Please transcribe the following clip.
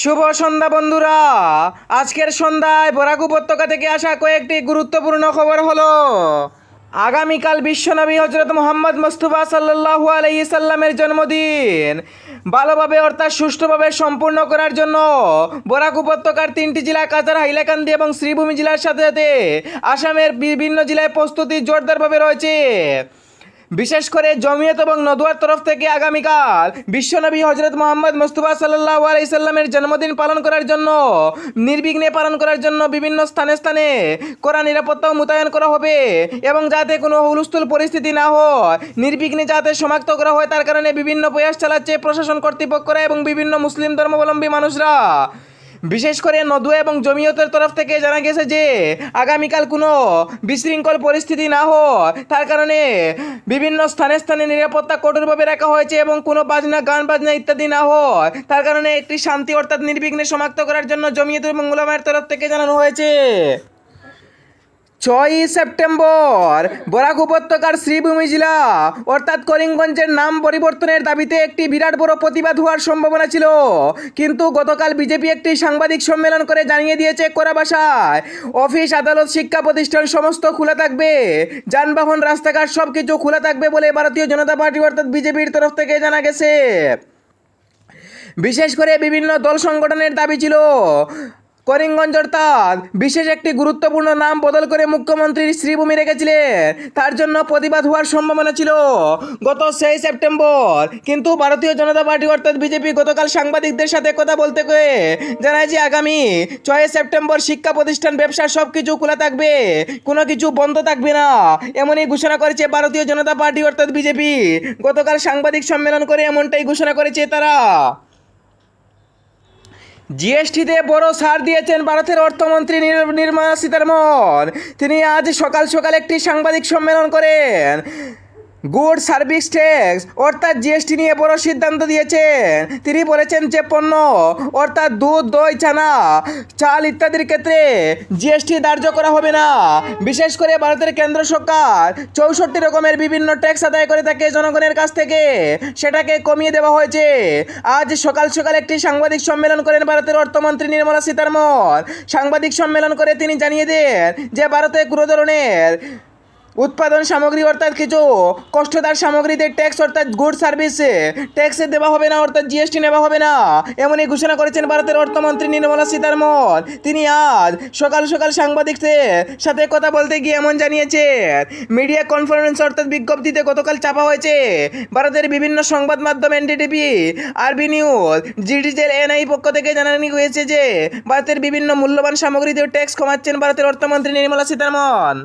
শুভ সন্ধ্যা বন্ধুরা। আজকের সন্ধ্যায় বরাক উপত্যকা থেকে আসা কয়েকটি গুরুত্বপূর্ণ খবর হলো, আগামীকাল বিশ্বনবী হজরত মোহাম্মদ মুস্তফা সাল্লাহু আলাইহি সাল্লামের জন্মদিন। ভালোভাবে অর্থাৎ সুষ্ঠুভাবে সম্পূর্ণ করার জন্য বরাক উপত্যকার তিনটি জেলা, কাজার, হাইলাকান্দি এবং শ্রীভূমি জেলার সাথে সাথে আসামের বিভিন্ন জেলায় প্রস্তুতি জোরদারভাবে রয়েছে। বিশেষ করে জমিয়ত এবং নদুয়ার তরফ থেকে আগামীকাল বিশ্বনবী হজরত মোহাম্মদ মুস্তফা সাল্লাহ আলাইসাল্লামের জন্মদিন পালন করার জন্য, নির্বিঘ্নে পালন করার জন্য বিভিন্ন স্থানে স্থানে কড়া নিরাপত্তাও মোতায়েন করা হবে এবং যাতে কোনো হুলস্থুল পরিস্থিতি না হয়, নির্বিঘ্নে যাতে সমাপ্ত করা হয়, তার কারণে বিভিন্ন প্রয়াস চালাচ্ছে প্রশাসন কর্তৃপক্ষরা এবং বিভিন্ন মুসলিম ধর্মাবলম্বী মানুষরা। বিশেষ করে নদুয়া এবং জমিয়তের তরফ থেকে জানা গেছে যে, আগামীকাল কোনো বিশৃঙ্খল পরিস্থিতি না হয় তার কারণে বিভিন্ন স্থানে স্থানে নিরাপত্তা কঠোরভাবে রাখা হয়েছে এবং কোনো বাজনা, গান, বাজনা ইত্যাদি না হয় তার কারণে একটি শান্তি অর্থাৎ নির্বিঘ্নে সমাপ্ত করার জন্য জমিয়ত এবং তরফ থেকে জানানো হয়েছে। ছয়ই সেপ্টেম্বর, বরাক উপত্যকার শ্রীভূমি জেলা, অর্থাৎ করিমগঞ্জের নাম পরিবর্তনের দাবিতে একটি বিরাট বড় প্রতিবাদ হওয়ার সম্ভাবনা ছিল। কিন্তু গতকাল বিজেপি একটি সাংবাদিক সম্মেলন করে জানিয়ে দিয়েছে কড়া ভাষায়, অফিস, আদালত, শিক্ষা প্রতিষ্ঠান সমস্ত খোলা থাকবে, যানবাহন, রাস্তাঘাট সব কিছু খোলা থাকবে বলে ভারতীয় জনতা পার্টি, অর্থাৎ বিজেপির তরফ থেকে জানা গেছে। বিশেষ করে বিভিন্ন দল সংগঠনের দাবি ছিল করিমগঞ্জ অর্থাৎ বিশেষ একটি গুরুত্বপূর্ণ নাম বদল করে মুখ্যমন্ত্রীর শ্রীভূমি রেখেছিলেন। তার জন্য প্রতিবাদ হওয়ার সম্ভাবনা ছিল গত সেই সেপ্টেম্বর। কিন্তু ভারতীয় জনতা পার্টি অর্থাৎ বিজেপি গতকাল সাংবাদিকদের সাথে কথা বলতে গিয়ে জানায় যে আগামী ছয় সেপ্টেম্বর শিক্ষা প্রতিষ্ঠান, ব্যবসা সব কিছু খোলা থাকবে, কোনো কিছু বন্ধ থাকবে না। এমনই ঘোষণা করেছে ভারতীয় জনতা পার্টি অর্থাৎ বিজেপি। গতকাল সাংবাদিক সম্মেলন করে এমনটাই ঘোষণা করেছে তারা। জিএসটিতে বড় সার দিয়েছেন ভারতের অর্থমন্ত্রী নির- নির্মলা সীতারমন। তিনি আজ সকাল সকাল একটি সাংবাদিক সম্মেলন করেন। Good service tax. অর্থাৎ জিএসটি নিয়ে বড় সিদ্ধান্ত দিয়েছেন। তিনি বলেছেন যে পণ্য, অর্থাৎ দুধ, দই ছানা চাল ইত্যাদির ক্ষেত্রে জিএসটি ধার্য করা হবে না। বিশেষ করে ভারতের কেন্দ্র সরকার চৌষট্টি রকমের বিভিন্ন ট্যাক্স আদায় করে থাকে জনগণের কাছ থেকে। সেটাকে কমিয়ে দেওয়া হয়েছে। আজ সকাল সকাল একটি সাংবাদিক সম্মেলন করেন ভারতের অর্থমন্ত্রী নির্মলা সীতারমন। সাংবাদিক সম্মেলন করে তিনি জানিয়ে দেন যে ভারতে কোনো ধরনের উৎপাদন সামগ্রী অর্থাৎ কিছু কষ্টদার সামগ্রীতে ট্যাক্স অর্থাৎ গুড সার্ভিসে ট্যাক্সে দেওয়া হবে না, অর্থাৎ জিএসটি নেওয়া হবে না। এমনই ঘোষণা করেছেন ভারতের অর্থমন্ত্রী নির্মলা সীতারমন। তিনি আজ সকাল সকাল সাংবাদিকদের সাথে কথা বলতে গিয়ে এমন জানিয়েছেন মিডিয়া কনফারেন্স অর্থাৎ বিজ্ঞপ্তিতে গতকাল চাপা হয়েছে। ভারতের বিভিন্ন সংবাদ মাধ্যম এনডিটিভি আরবি নিউজ ডিজিটাল এনআই পক্ষ থেকে জানানো হয়েছে যে, ভারতের বিভিন্ন মূল্যবান সামগ্রীতে ট্যাক্স কমাচ্ছেন ভারতের অর্থমন্ত্রী নির্মলা সীতারমন।